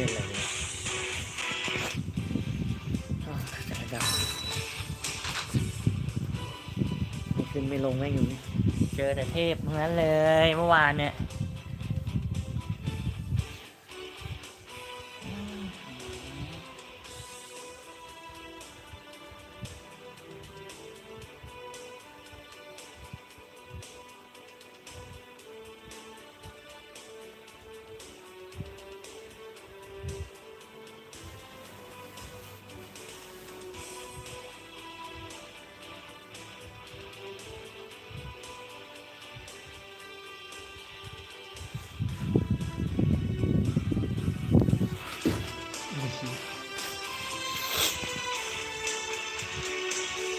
ล่นอะไรเนี่ยจะกระดาษขึ้นไม่ลงแม่งอยู่เจอแต่เทพทั้งนั้นเลยเมื่อวานเนี่ย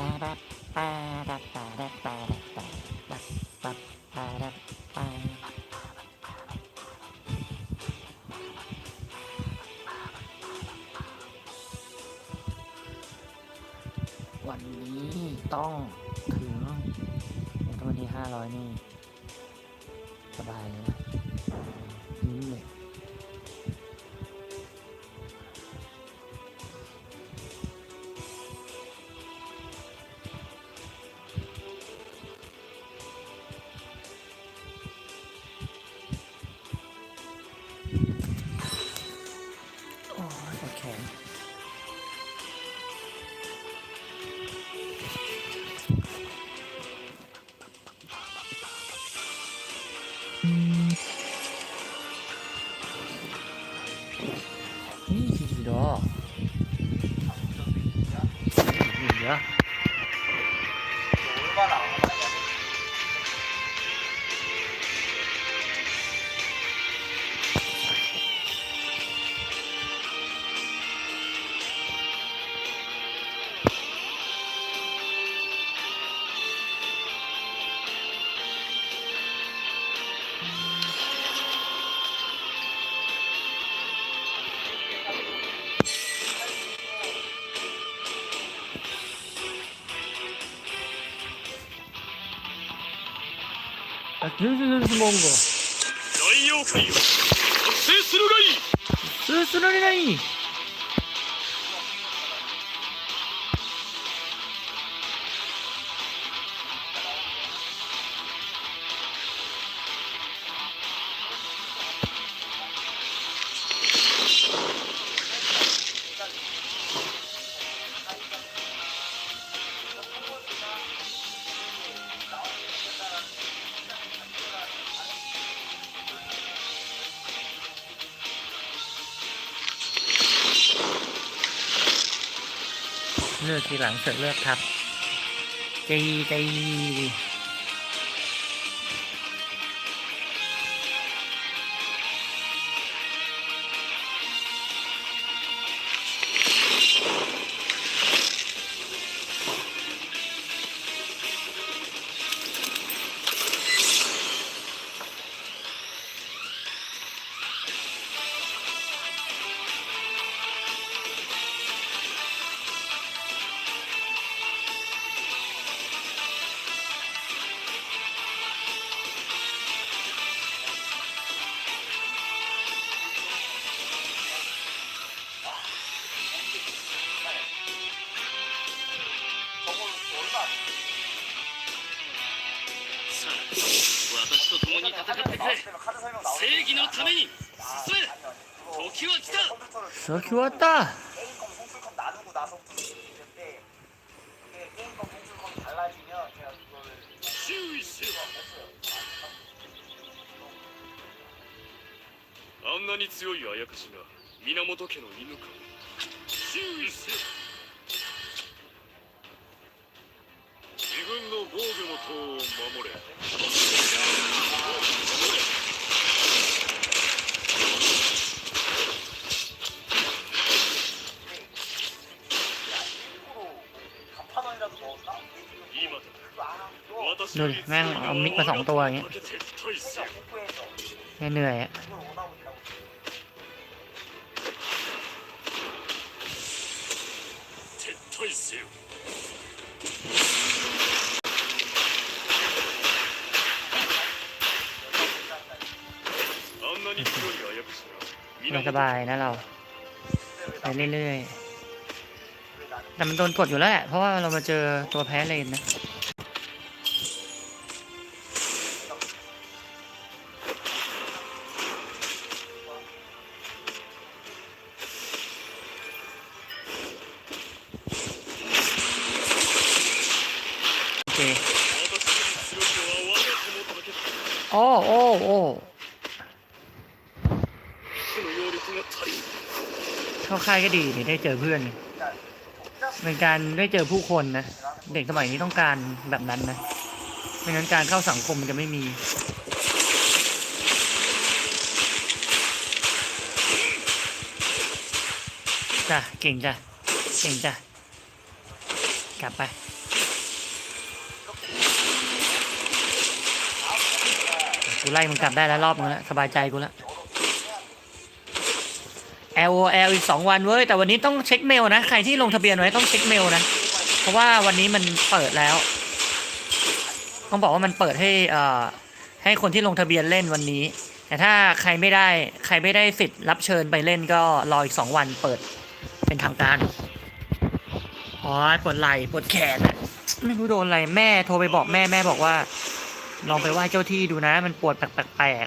วันนี้ต้องถึงวันที่ห้าร้อยนี่ 90日文語大妖怪を発生するがいい。発生するがいい。 ทีหลังเสร็จเลือกครับ จีจี 수학이 왔 다. 아무나니強いあやかしが源家の犬か。注意せよ自分の防御の塔を守れ。 ดูดิแม่งเอามิกมาสองตัวอย่างเงี้ยเหนื่อยอะสบายนะเราไปเรื่อยๆแต่มันโดนกดอยู่แล้วแหละเพราะว่าเรามาเจอตัวแพ้เลนนะ ก็ดีนี่ได้เจอเพื่อนเป็นการได้เจอผู้คนนะ เด็กสมัยนี้ต้องการแบบนั้นนะ ไม่งั้นการเข้าสังคมมันจะไม่มีจ้ะเก่งจ้ะเก่งจ้ะกลับไปกูไล่มึงกลับได้แล้วรอบนึงแล้วสบายใจกูแล้ว LOL อีกสองวันเว้ย แต่วันนี้ต้องเช็คเมลนะ ใครที่ลงทะเบียนไว้ต้องเช็คเมลนะ เพราะว่าวันนี้มันเปิดแล้ว ต้องบอกว่ามันเปิดให้เอ่อให้คนที่ลงทะเบียนเล่นวันนี้ แต่ถ้าใครไม่ได้ใครไม่ได้สิทธิ์รับเชิญไปเล่นก็รออีกสองวันเปิดเป็นทางการอ๋อปวดไหล่ปวดแขนอะไม่รู้โดนอะไรแม่โทรไปบอกแม่แม่บอกว่า ลองไปไหว้เจ้าที่ดูนะ มันปวดแปลก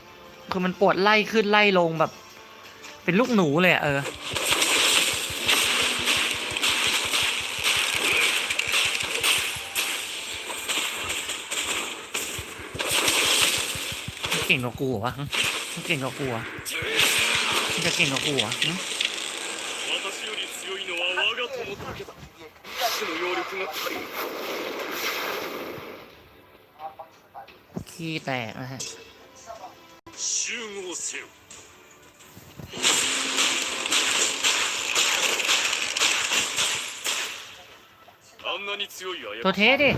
ๆคือมันปวดไล่ขึ้นไล่ลงแบบ เป็นลูกหนูเลยอะเออ เก่งกว่ากูเหรอวะหึเก่งกว่ากูเหรอมึงจะเก่งกว่ากูเหรอหึ 私より強いのは我が友だけだその揚力が足りん ขี้แตกนะฮะ 集合せよ ตัวเทสดิ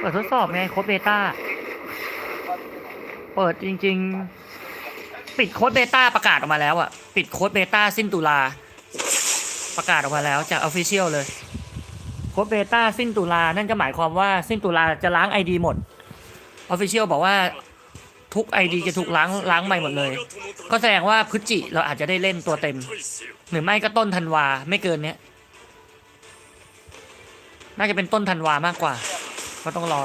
เปิดทดสอบไงโค้ดเบต้า เปิดจริง ๆ ปิดโค้ดเบต้าประกาศออกมาแล้วอะ ปิดโค้ดเบต้าสิ้นตุลา ประกาศออกมาแล้วจากออฟฟิเชียลเลย โค้ดเบต้าสิ้นตุลา นั่นก็หมายความว่าสิ้นตุลาจะล้างไอดีหมด ออฟฟิเชียลบอกว่าทุกไอดีจะถูกล้างล้างใหม่หมดเลย ก็แสดงว่าพฤศจิเราอาจจะได้เล่นตัวเต็ม หรือไม่ก็ต้นธันวาไม่เกินเนี้ย น่าจะเป็นต้นธันวามากกว่า ก็ต้องรอ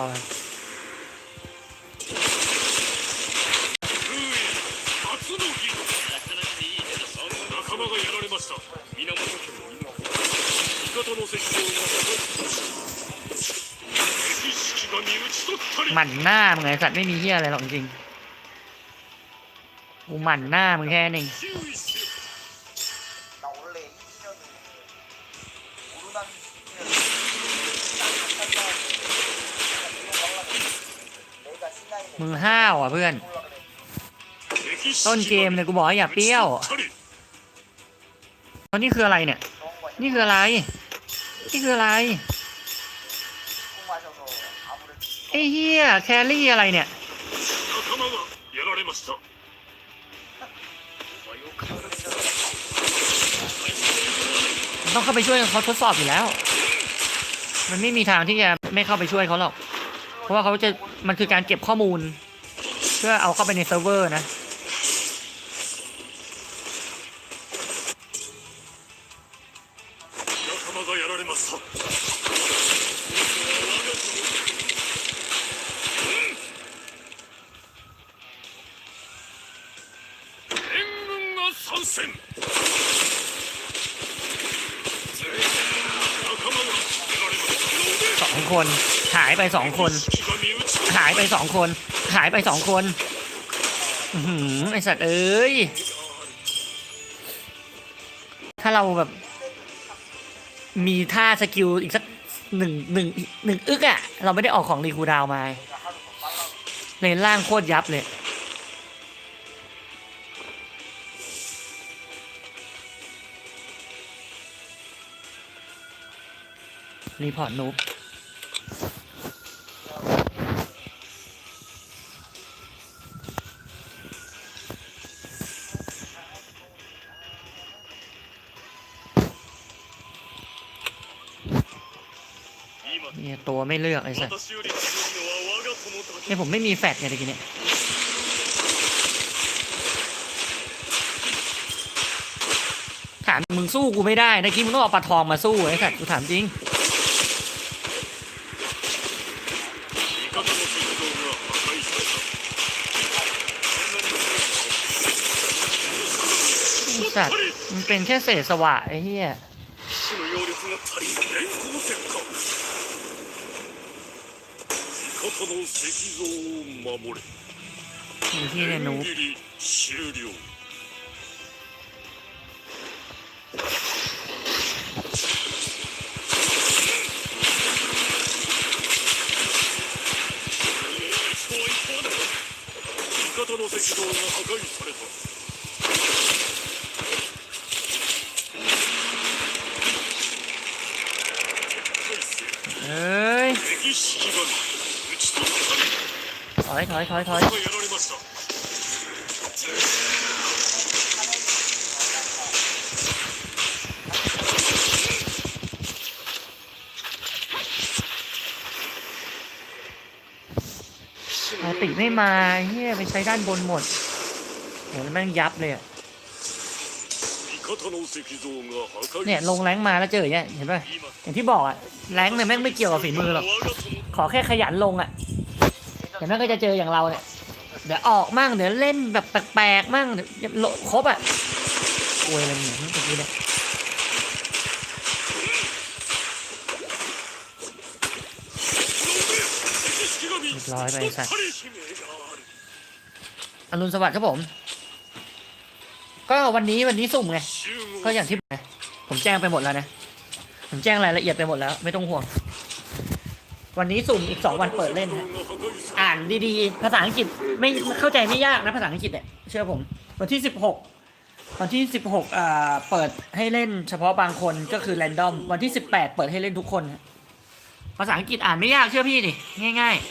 หมั่นหน้ามึงไงสัตว์ไม่มีเหี้ยอะไรหรอกจริงกูหมั่นหน้ามึงแค่นึง มือห้าวอะเพื่อน ต้นเกมเนี่ยกูบอกอย่าเปรี้ยวตอนนี้คืออะไรเนี่ย นี่คืออะไร นี่คืออะไรไอ้เฮียแคลรี่อะไรเนี่ยต้องเข้าไปช่วยเขาทดสอบอยู่แล้ว มันไม่มีทางที่จะไม่เข้าไปช่วยเขาหรอก เพราะว่าเขาจะมันคือการเก็บข้อมูล เพื่อเอาเข้าไปในเซิร์ฟเวอร์นะ น หายไปสองคน หายไปสองคน หายไปสองคนหืมไอสัตว์เอ้ย ถ้าเราแบบ มีท่าสกิลอีกสักหนึ่งหนึ่งหนึ่งอึกอะเราไม่ได้ออกของรีคูดาวมาเลนล่างโคตรยับเลยรีพอร์ตนูบ เนี่ยตัวไม่เลือกไอ้สัสเนี่ผมไม่มีแฟดเที่นี่ถามมึงสู้กูไม่ได้ตะกี้มึงต้องเอาปลาทองมาสู้ไอ้สัสกูถามจริง เป็นแค่เศษสวะไอ้เหี้ย 死の揚力が足りん連行戦か味方の石像を守れ ไอ้ที่เนี่ยนูบ 切り終了 味方の石像が破壊された อยถอยถอยถอยติไม่มาเฮียไปใช้ด้านบนหมดเหแม่งยับเลยอะเนี่ยลงแรงมาแล้วเจอเนี่ยเห็นป่ะอย่างที่บอกอะแรงเนี่ยแม่งไม่เกี่ยวกับฝีมือหรอกขอแค่ขยันลงอะ เดี๋ยวแม่ก็จะเจออย่างเราเนี่ย เดี๋ยวออกมั่งเดี๋ยวเล่นแบบแปลกๆมั่งเดี๋ยวโลครบอะโวยอะไรเนี่ยเมื่อกี้เนี่ยร้อยไปสัตว์อรุณสวัสดิ์ครับผม ก็วันนี้วันนี้สุ่มไง ก็อย่างที่ผมแจ้งไปหมดแล้วนะ ผมแจ้งรายละเอียดไปหมดแล้ว ไม่ต้องห่วง วันนี้สุ่มอีกสองวันเปิดเล่นนะ อ่านดีๆ ภาษาอังกฤษไม่เข้าใจไม่ยากนะภาษาอังกฤษเนี่ยเชื่อผม วันที่สิบหกวันที่สิบหกอ่าเปิดให้เล่นเฉพาะบางคนก็คือแรนดอม วันที่สิบแปดเปิดให้เล่นทุกคน ภาษาอังกฤษอ่านไม่ยากเชื่อพี่สิง่าย ๆ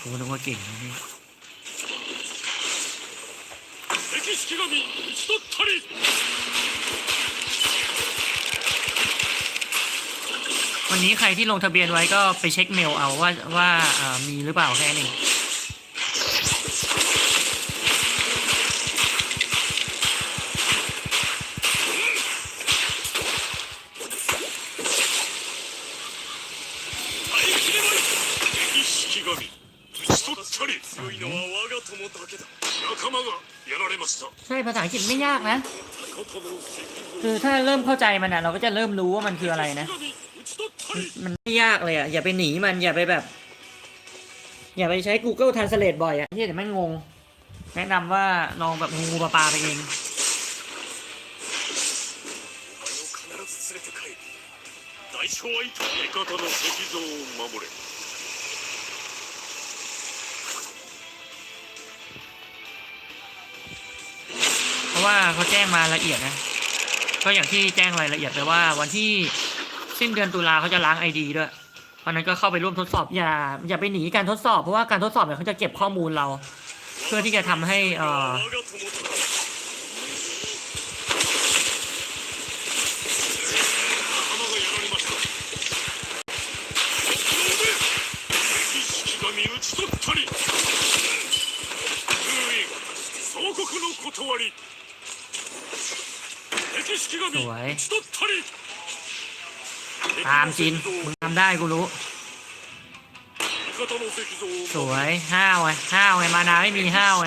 โอ้โหนึกว่าเก่งนะเนี่ย 神討ち取ったり วันนี้ใครที่ลงทะเบียนไว้ก็ไปเช็คเมลเอาว่าว่าอ่ามีหรือเปล่าแค่นี้นเอง 耐えきれない敵式神 討ち取ったり強いのは我が友だけだ仲間がやられました ใช่ภาษาอังกฤษไม่ยากนะ 味方の石 คือถ้าเริ่มเข้าใจมันอ่ะเราก็จะเริ่มรู้ว่ามันคืออะไรนะ 像神討ち取ったり มันไม่ยากเลยอ่ะ อย่าไปหนีมันอย่าไปแบบ อย่าไปใช้ Google Translate บ่อยอ่ะที่เดี๋ยวไม่งง แนะนำว่าลองแบบงูปลาปลาไปเอง お前を必ず連れて帰る代償はいた味方の石像を守れ เพราะว่าเขาแจ้งมาละเอียดนะ ก็อย่างที่แจ้งรายละเอียดไปว่า วันที่สิ้นเดือนตุลาเขาจะล้างไอดีด้วยเพราะนั้นก็เข้าไปร่วมทดสอบอย่าอย่าไปหนีการทดสอบ เพราะว่าการทดสอบเนี่ยเขาจะเก็บข้อมูลเรา เพื่อที่จะทำให้เอ่อ断り สวยตามจินมึงทำได้กูรู้ สวยห้าวไงห้าวไงมานาไม่มีห้าวไง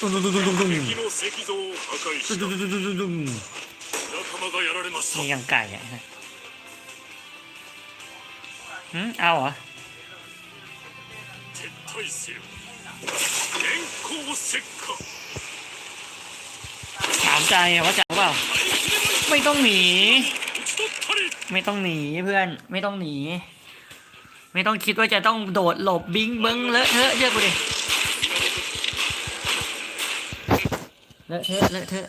ดุงดุงดุงดุงดุงดุงยังไก่อะ เอาเหรอถามใจว่าจะเปล่า ไม่ต้องหนี ไม่ต้องหนีเพื่อน ไม่ต้องหนี ไม่ต้องคิดว่าจะต้องโดดหลบบิงเบิ้งเลอะเทอะเยอะกูดิเลอะเทอะเลอะเทอะ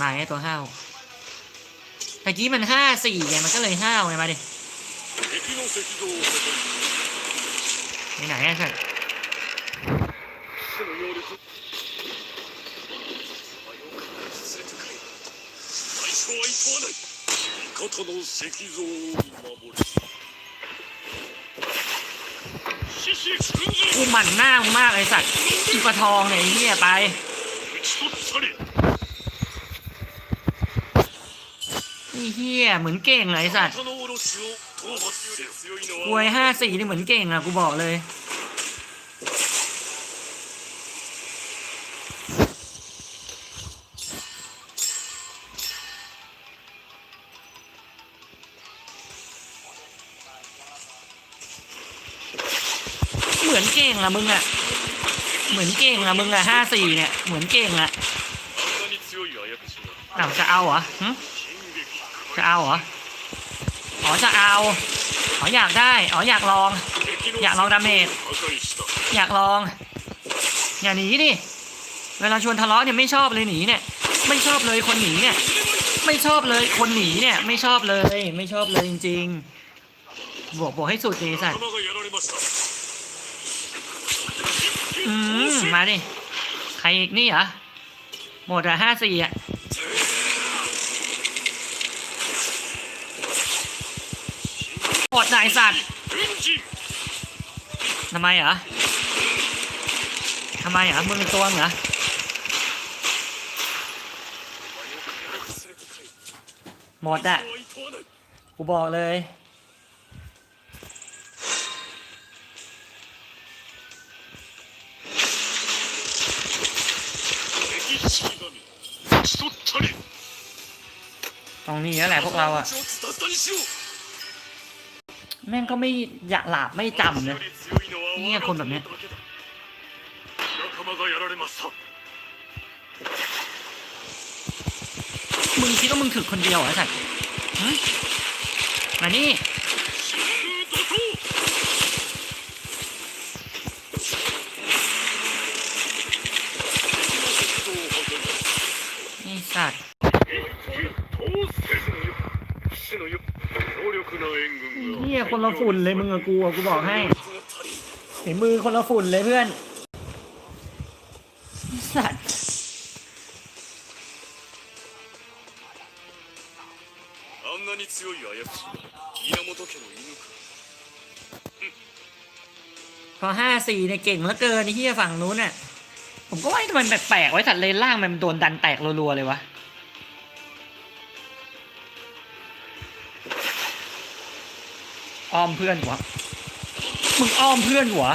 มาไอ้ตัวห้าว ตะกี้มันห้าสี่ไงมันก็เลยห้าวไงมาดิ 敵の石像を破壊 ไปไหนอะสัตว์ その能力お前を必ず連れて帰る最初はいとわない味方の石像を守る獅子奮 กูหมั่นหน้ามึงมากเลยสัตว์อีปลาทองเนี่ยไอ้เหี้ยไป นี่เฮียเหมือนเก่งไรสัตว์ควยห้าสี่นี่เหมือนเก่งอะกูบอกเลยเหมือนเก่งละมึงอะเหมือนเก่งละมึงอะห้าสี่เนี่ย เหมือนเก่งอะหนาวจะเอาเหรอ เอาเหรอ อ๋อจะเอา อ๋ออยากได้ อ๋ออยากลอง อยากลองดาเมจ อยากลอง อย่าหนีนี่เวลาชวนทะเลาะเนี่ยไม่ชอบเลยหนีเนี่ย ไม่ชอบเลยคนหนีเนี่ย ไม่ชอบเลยคนหนีเนี่ย ไม่ชอบเลย ไม่ชอบเลยจริง ๆบอกบอกให้สุดเลยสัตว์อืมมาดิ ใครอีกนี่เหรอ หมดอะห้าสี่อะ อดนายสัตว์ทำไมอะทำไมอะมึงเป็นตัวเหรอหมดอะกูบอกเลย ตรงนี้แหละพวกเราอะ แม่งก็ไม่อยากหลาบไม่จำเนี่ยนี่ยคนแบบเนี้ยมึงคิดว่ามึงถึกคนเดียวเหรอไอ้สัตว์มานี่ ฝุ่นเลยมึงกับกูอะกูบอกให้เห็นมือคนละฝุ่นเลยเพื่อนไอ้สัตว์ あんなに強いあやかしが宮本家の犬か พอห้าสี่เนี่ยเก่งเหลือเกินไอ้เฮียฝั่งนู้นน่ะ ผมก็ว่าทำไมมันแปลกๆไว้สัตว์เลนล่างมันโดนดันแตกรัวๆเลยวะ อ้อมเพื่อนวะมึงอ้อมเพื่อนวะ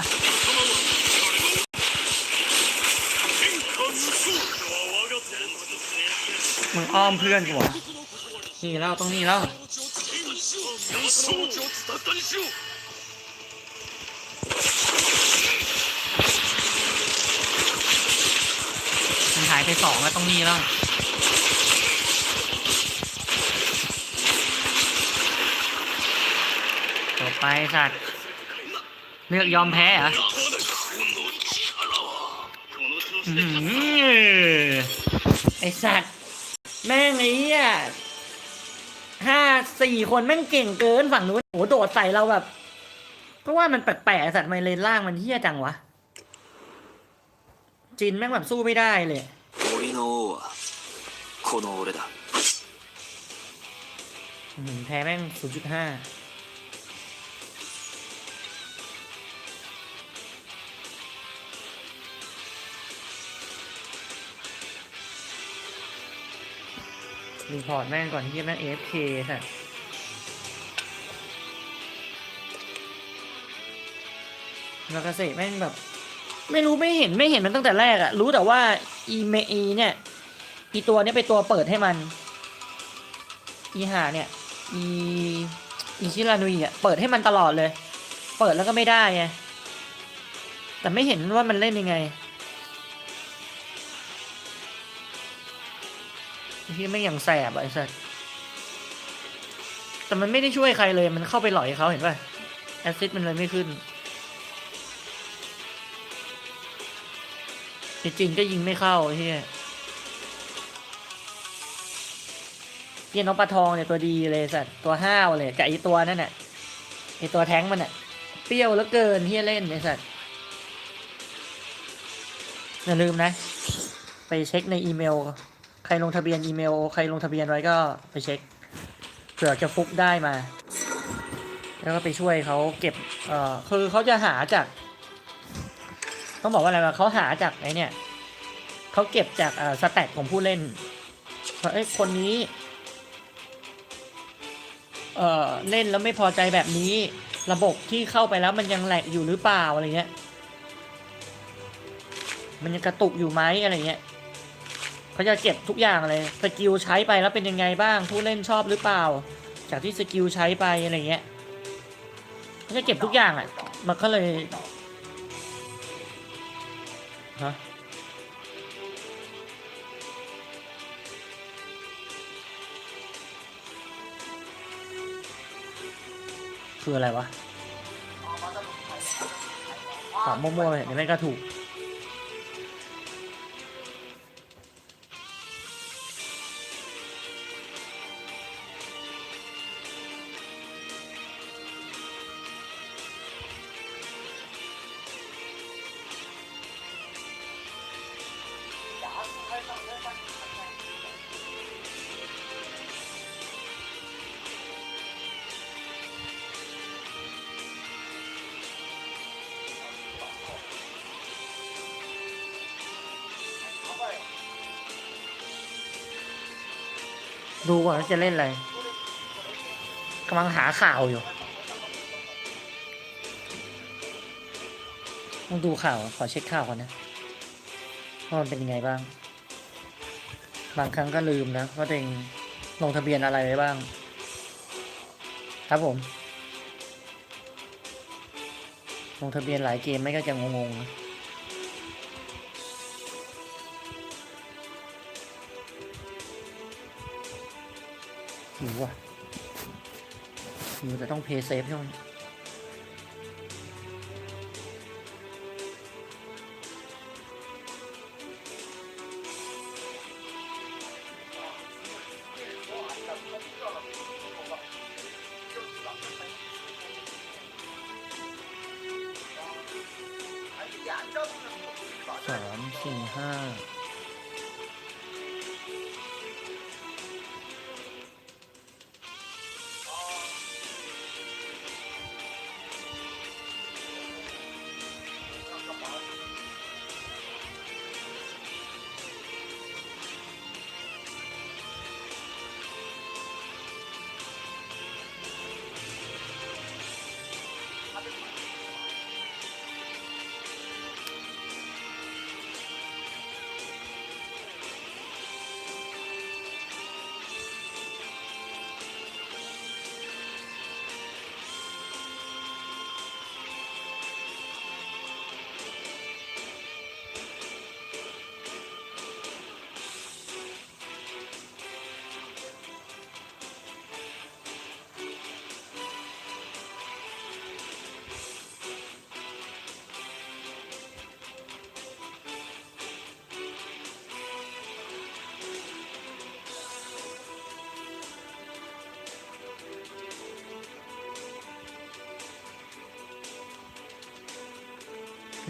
มึงอ้อมเพื่อนวะนี่แล้วตรงนี้แล้วมันหายไปสองแล้วตรงนี้แล้ว ไปสัตว์ เลือกยอมแพ้เหรอไอสัตว์ แม่งไอ้อะห้าสี่คนแม่งเก่งเกินฝั่งนู้นโหโดดใส่เราแบบ เพราะว่ามันแปลกๆสัตว์ไมเลนล่างมันเฮี้ยจังวะ จินแม่งแบบสู้ไม่ได้เลยโอ้ยโนะคนโหระแพ้แม่งศูนย์จุดห้า รีพอร์ตแม่งก่อนที่แม่ง AFK สัตว์มากาเสะแม่งแบบ ไม่รู้ไม่เห็นไม่เห็นมันตั้งแต่แรกอะรู้แต่ว่าอีเมอีเนี่ยอีตัวเนี้ยเป็นตัวเปิดให้มัน อีหาเนี่ย อีอีชิรานุยอะเปิดให้มันตลอดเลย เปิดแล้วก็ไม่ได้ไงแต่ไม่เห็นว่ามันเล่นยังไง ที่ไม่อย่างแสบไอ้สัสแต่มันไม่ได้ช่วยใครเลย มันเข้าไปหล่อยเขาเห็นป่ะ แอซิดมันเลยไม่ขึ้น จริงๆก็ยิงไม่เข้าเฮียเฮียน้องปลาทองเนี่ยตัวดีเลยสัตว์ตัวห้าวเลยกับไอตัวนั่นน่ะไอตัวแท้งมันน่ะ เปรี้ยวเหลือเกินเฮียเล่นไอสัตว์อย่าลืมนะ ไปเช็คในอีเมล รลงทะเบียนอีเมล ใครลงทะเบียนไว้ก็ไปเช็คเผื่อจะฟุกได้มา แล้วก็ไปช่วยเขาเก็บเอ่อคือเขาจะหาจาก ต้องบอกว่าอะไรวะเขาหาจากไอเนี่ยเขาเก็บจากเอ่อสแตทของผู้เล่นว่าเอ้ยคนนี้เอ่อเล่นแล้วไม่พอใจแบบนี้ ระบบที่เข้าไปแล้วมันยังแหลกอยู่หรือเปล่าอะไรเงี้ย มันยังกระตุกอยู่ไหมอะไรเงี้ย เขาจะเก็บทุกอย่างเลยสกิลใช้ไปแล้วเป็นยังไงบ้างผู้เล่นชอบหรือเปล่า จากที่สกิลใช้ไปอะไรเงี้ยเขาจะเก็บทุกอย่างอะ มันก็เลยฮะคืออะไรวะตอบมั่วๆไปเดี๋ยวไม่ก็ถูก ดูก่อนว่าจะเล่นอะไรกำลังหาข่าวอยู่ต้องดูข่าว ขอเช็คข่าวก่อนนะว่ามันเป็นยังไงบ้าง บางครั้งก็ลืมนะว่าตัวเองลงทะเบียนอะไรไว้บ้าง ครับผม ลงทะเบียนหลายเกมไม่ก็จะงงๆนะ หิวอะหิวแต่ต้องเพย์เซฟใช่ไหมสามสี่ห้า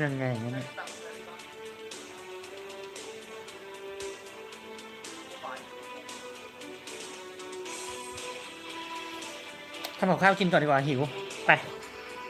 ยังไงเนี่ยทำกับข้าวกินก่อนดีกว่าหิว